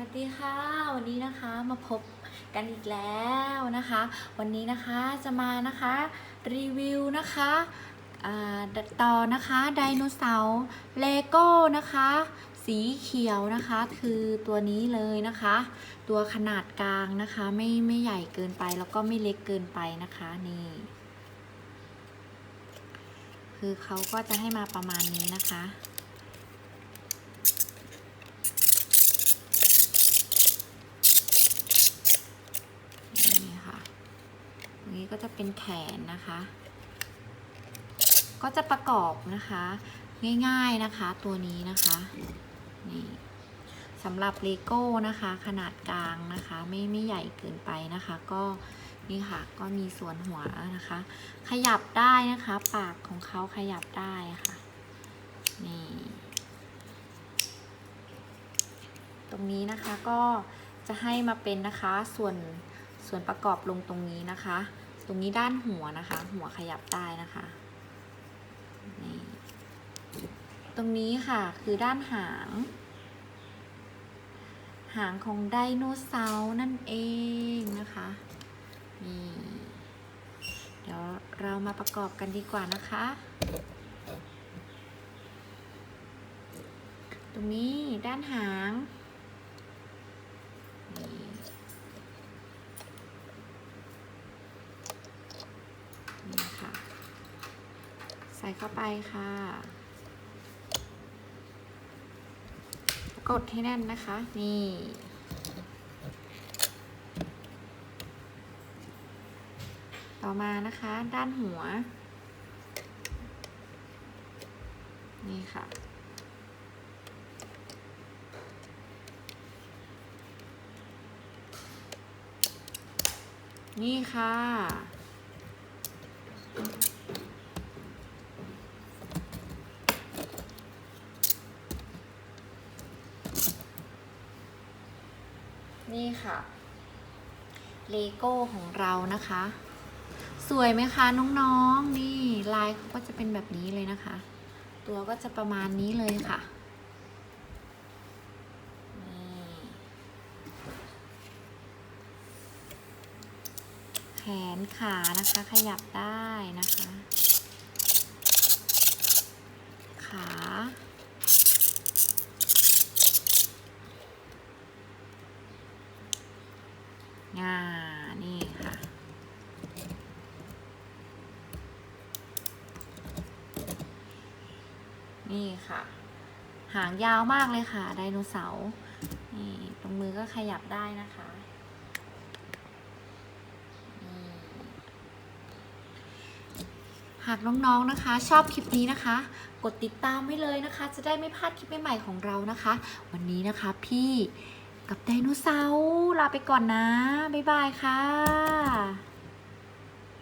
วัสดีค่ะ วันนี้นะคะมาพบกันอีกแล้วนะคะ วันนี้นะคะจะมานะคะรีวิวนะคะต่อนะคะไดโนเสาร์เลโก้นะคะ สีเขียวนะคะคือตัวนี้เลยนะคะ ตัวขนาดกลางนะคะไม่ไม่ใหญ่เกินไปแล้วก็ไม่เล็กเกินไปนะคะนี่คือเขาก็จะให้มาประมาณนี้นะคะ นี่ค่ะตรงนี้ ก็จะเป็นแขนนะคะ ก็จะประกอบนะคะ ง่ายๆนะคะตัวนี้นะคะนี่สำหรับเลโก้นะคะ ขนาดกลางนะคะ ไม่ไม่ใหญ่เกินไปนะคะ ก็นี่ค่ะก็มีส่วนหัวนะคะ ขยับได้นะคะ ปากของเขาขยับได้ค่ะนี่ตรงนี้นะคะก็จะให้มาเป็นนะคะส่วนส่วนประกอบลงตรงนี้นะคะ รงนี้ด้านหัวนะคะ หัวขยับได้นะคะนี่ตรงนี้ค่ะคือด้านหาง หางของไดโนเสาร์นั่นเองนะคะนี่เดี๋ยวเรามาประกอบกันดีกว่านะคะ ตรงนี้ด้านหาง นี่นี่ค่ะ ใส่เข้าไปค่ะ กดให้แน่นนะคะ นี่ต่อมานะคะ ด้านหัว นี่ค่ะ นี่ค่ะ นี่ค่ะเลโก้ของเรานะคะ สวยไหมคะน้องๆนี่ลายเขาก็จะเป็นแบบนี้เลยนะคะ ตัวก็จะประมาณนี้เลยค่ะนี่แขนขานะคะขยับได้นะคะ ขา งานี่ค่ะ นี่ค่ะ หางยาวมากเลยค่ะ ไดโนเสาร์ นี่ตรงมือก็ขยับได้นะคะหากน้องๆนะคะ ชอบคลิปนี้นะคะ กดติดตามไว้เลยนะคะ จะได้ไม่พลาดคลิปใหม่ๆของเรานะคะ วันนี้นะคะพี่ กับไดโนเสาร์ลาไปก่อนนะ บ๊ายบายค่ะ